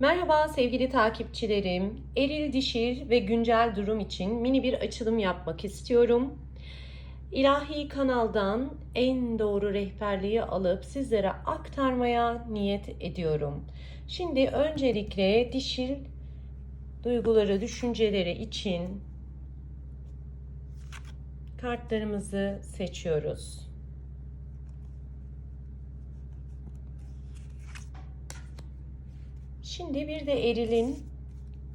Merhaba sevgili takipçilerim. Eril dişil ve güncel durum için mini bir açılım yapmak istiyorum. İlahi kanaldan en doğru rehberliği alıp sizlere aktarmaya niyet ediyorum. Şimdi öncelikle dişil duyguları, düşünceleri için kartlarımızı seçiyoruz. Şimdi bir de erilin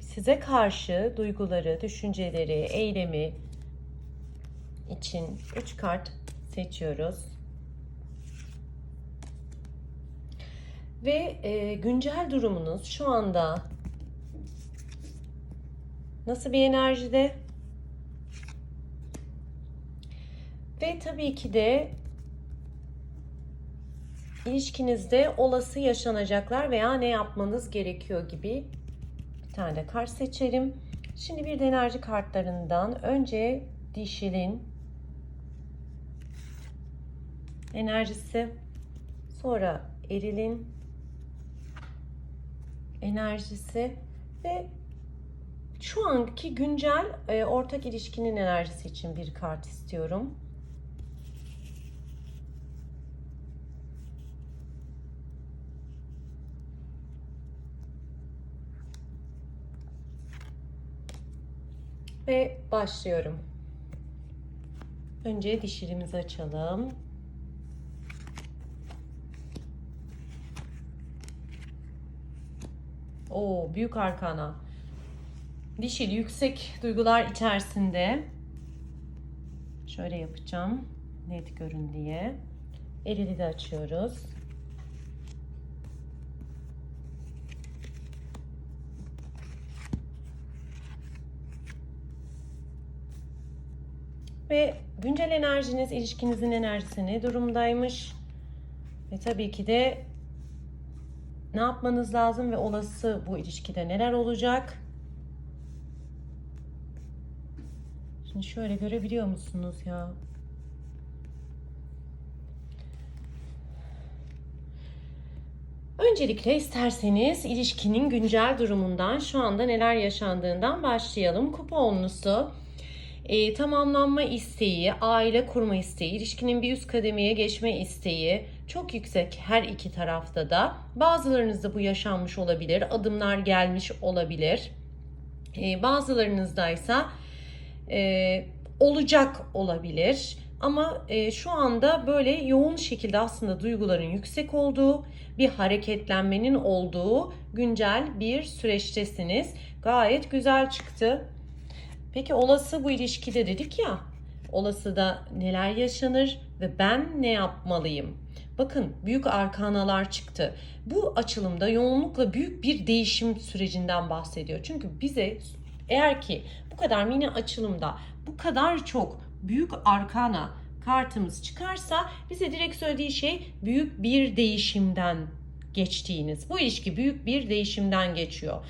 size karşı duyguları, düşünceleri, eylemi için 3 kart seçiyoruz. Ve e, güncel durumunuz şu anda nasıl bir enerjide? Ve tabii ki de ilişkinizde olası yaşanacaklar veya ne yapmanız gerekiyor gibi bir tane de kart seçelim. Şimdi bir de enerji kartlarından önce dişilin enerjisi, sonra erilin enerjisi ve şu anki güncel e, ortak ilişkinin enerjisi için bir kart istiyorum. Ve başlıyorum. Önce dişilimizi açalım. Oo, büyük arkana. Dişil yüksek duygular içerisinde. Şöyle yapacağım. Net görün diye. Erili de açıyoruz. Ve güncel enerjiniz, ilişkinizin enerjisi ne durumdaymış? Ve tabii ki de ne yapmanız lazım ve olası bu ilişkide neler olacak? Şimdi şöyle görebiliyor musunuz ya? Öncelikle isterseniz ilişkinin güncel durumundan, şu anda neler yaşandığından başlayalım. Kupa onlusu e, tamamlanma isteği, aile kurma isteği, ilişkinin bir üst kademeye geçme isteği çok yüksek her iki tarafta da. Bazılarınızda bu yaşanmış olabilir, adımlar gelmiş olabilir. E, bazılarınızdaysa e, olacak olabilir. Ama e, şu anda böyle yoğun şekilde aslında duyguların yüksek olduğu, bir hareketlenmenin olduğu güncel bir süreçtesiniz. Gayet güzel çıktı. Peki olası bu ilişkide dedik ya, olası da neler yaşanır ve ben ne yapmalıyım? Bakın büyük arkanalar çıktı. Bu açılımda yoğunlukla büyük bir değişim sürecinden bahsediyor. Çünkü bize eğer ki bu kadar mini açılımda bu kadar çok büyük arkana kartımız çıkarsa bize direkt söylediği şey büyük bir değişimden geçtiğiniz. Bu ilişki büyük bir değişimden geçiyor.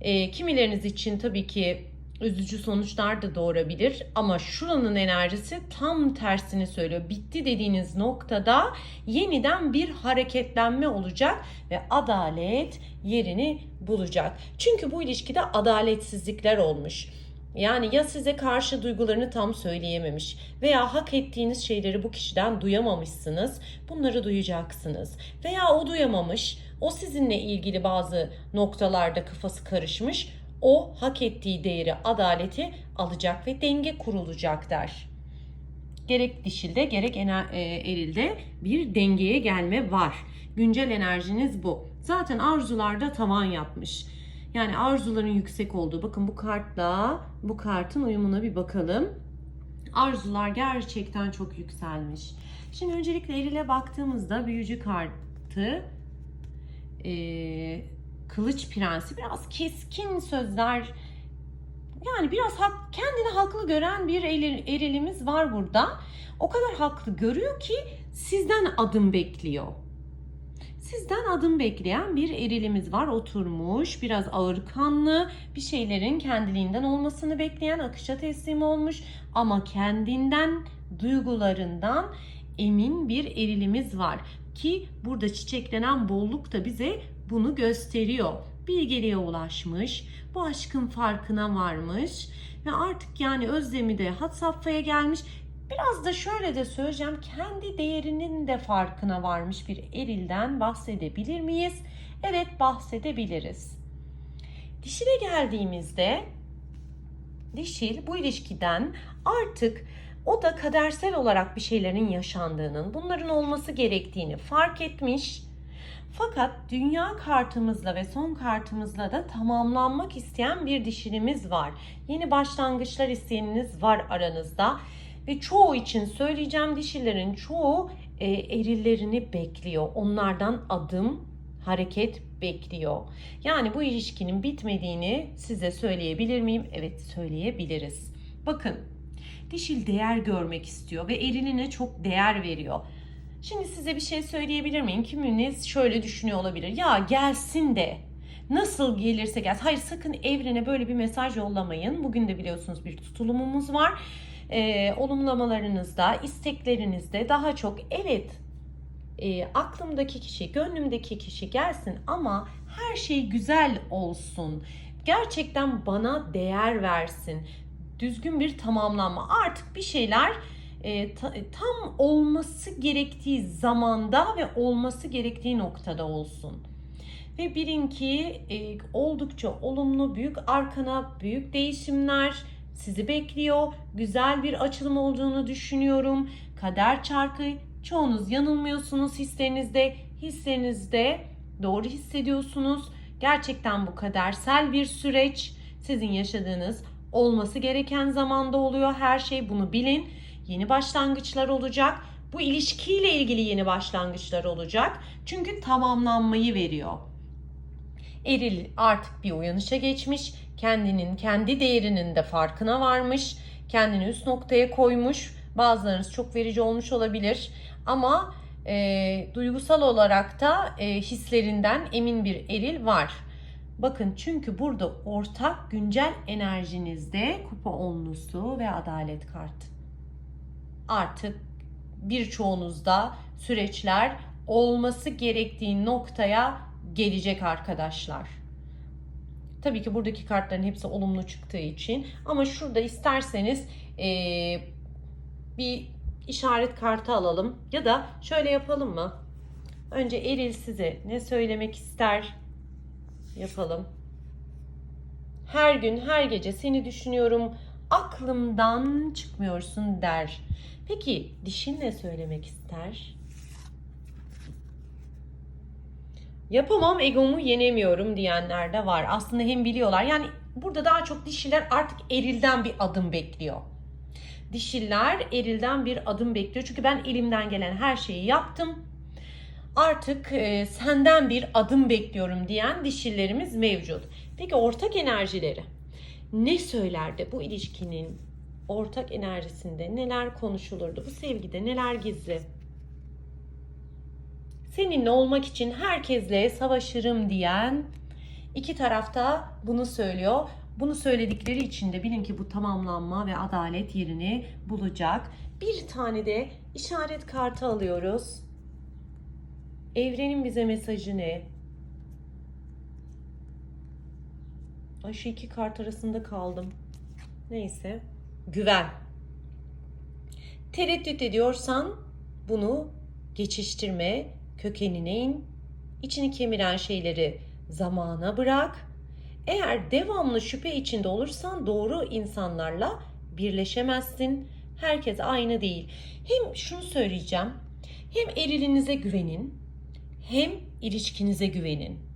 E, kimileriniz için tabii ki üzücü sonuçlar da doğurabilir ama şuranın enerjisi tam tersini söylüyor. Bitti dediğiniz noktada yeniden bir hareketlenme olacak ve adalet yerini bulacak. Çünkü bu ilişkide adaletsizlikler olmuş. Yani ya size karşı duygularını tam söyleyememiş veya hak ettiğiniz şeyleri bu kişiden duyamamışsınız. Bunları duyacaksınız. Veya o duyamamış, o sizinle ilgili bazı noktalarda kafası karışmış o hak ettiği değeri, adaleti alacak ve denge kurulacak der. Gerek dişilde gerek e, erilde bir dengeye gelme var. Güncel enerjiniz bu. Zaten arzularda tavan yapmış. Yani arzuların yüksek olduğu. Bakın bu kartla bu kartın uyumuna bir bakalım. Arzular gerçekten çok yükselmiş. Şimdi öncelikle erile baktığımızda büyücü kartı e, Kılıç Prensi biraz keskin sözler yani biraz hak, kendini haklı gören bir erilimiz var burada. O kadar haklı görüyor ki sizden adım bekliyor. Sizden adım bekleyen bir erilimiz var oturmuş biraz ağır kanlı bir şeylerin kendiliğinden olmasını bekleyen akışa teslim olmuş ama kendinden duygularından emin bir erilimiz var ki burada çiçeklenen bolluk da bize bunu gösteriyor. bilgeliğe ulaşmış, bu aşkın farkına varmış ve artık yani özlemi de had safhaya gelmiş. Biraz da şöyle de söyleyeceğim, kendi değerinin de farkına varmış bir erilden bahsedebilir miyiz? Evet bahsedebiliriz. Dişile geldiğimizde dişil bu ilişkiden artık o da kadersel olarak bir şeylerin yaşandığının, bunların olması gerektiğini fark etmiş. Fakat dünya kartımızla ve son kartımızla da tamamlanmak isteyen bir dişilimiz var. Yeni başlangıçlar isteyeniniz var aranızda. Ve çoğu için söyleyeceğim dişilerin çoğu e, erillerini bekliyor. Onlardan adım, hareket bekliyor. Yani bu ilişkinin bitmediğini size söyleyebilir miyim? Evet söyleyebiliriz. Bakın dişil değer görmek istiyor ve eriline çok değer veriyor. Şimdi size bir şey söyleyebilir miyim? Kiminiz şöyle düşünüyor olabilir. Ya gelsin de nasıl gelirse gelsin. Hayır sakın evrene böyle bir mesaj yollamayın. Bugün de biliyorsunuz bir tutulumumuz var. Ee, olumlamalarınızda, isteklerinizde daha çok evet e, aklımdaki kişi, gönlümdeki kişi gelsin ama her şey güzel olsun. Gerçekten bana değer versin. Düzgün bir tamamlanma. Artık bir şeyler e, ta- tam olması gerektiği zamanda ve olması gerektiği noktada olsun. Ve bilin ki e, oldukça olumlu, büyük arkana büyük değişimler sizi bekliyor. Güzel bir açılım olduğunu düşünüyorum. Kader çarkı çoğunuz yanılmıyorsunuz hislerinizde. Hislerinizde doğru hissediyorsunuz. Gerçekten bu kadersel bir süreç. Sizin yaşadığınız olması gereken zamanda oluyor her şey. Bunu bilin. Yeni başlangıçlar olacak. Bu ilişkiyle ilgili yeni başlangıçlar olacak. Çünkü tamamlanmayı veriyor. Eril artık bir uyanışa geçmiş. Kendinin, kendi değerinin de farkına varmış. Kendini üst noktaya koymuş. Bazılarınız çok verici olmuş olabilir. Ama e, duygusal olarak da e, hislerinden emin bir eril var. Bakın çünkü burada ortak güncel enerjinizde kupa onlusu ve adalet kartı. Artık birçoğunuzda süreçler olması gerektiği noktaya gelecek arkadaşlar. Tabii ki buradaki kartların hepsi olumlu çıktığı için ama şurada isterseniz eee, bir işaret kartı alalım ya da şöyle yapalım mı? Önce Eril size ne söylemek ister yapalım. Her gün her gece seni düşünüyorum aklımdan çıkmıyorsun der. Peki dişin ne söylemek ister? Yapamam egomu yenemiyorum diyenler de var. Aslında hem biliyorlar. Yani burada daha çok dişiler artık erilden bir adım bekliyor. Dişiler erilden bir adım bekliyor. Çünkü ben elimden gelen her şeyi yaptım. Artık e, senden bir adım bekliyorum diyen dişilerimiz mevcut. Peki ortak enerjileri ne söylerdi bu ilişkinin ortak enerjisinde neler konuşulurdu? Bu sevgide neler gizli? Seninle olmak için herkesle savaşırım diyen iki tarafta bunu söylüyor. Bunu söyledikleri için de bilin ki bu tamamlanma ve adalet yerini bulacak. Bir tane de işaret kartı alıyoruz. Evrenin bize mesajı ne? Ay şu iki kart arasında kaldım. Neyse. Güven. Tereddüt ediyorsan bunu geçiştirme, kökenine in, içini kemiren şeyleri zamana bırak. Eğer devamlı şüphe içinde olursan doğru insanlarla birleşemezsin. Herkes aynı değil. Hem şunu söyleyeceğim. Hem erilinize güvenin, hem ilişkinize güvenin.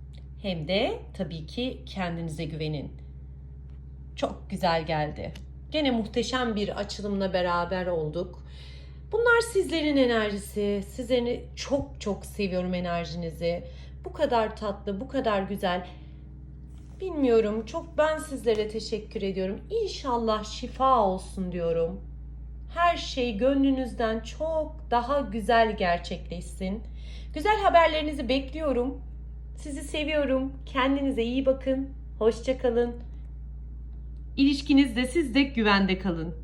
Hem de tabii ki kendinize güvenin. Çok güzel geldi. Gene muhteşem bir açılımla beraber olduk. Bunlar sizlerin enerjisi. Sizleri çok çok seviyorum enerjinizi. Bu kadar tatlı, bu kadar güzel. Bilmiyorum. Çok ben sizlere teşekkür ediyorum. İnşallah şifa olsun diyorum. Her şey gönlünüzden çok daha güzel gerçekleşsin. Güzel haberlerinizi bekliyorum. Sizi seviyorum. Kendinize iyi bakın. Hoşça kalın. İlişkinizde siz de güvende kalın.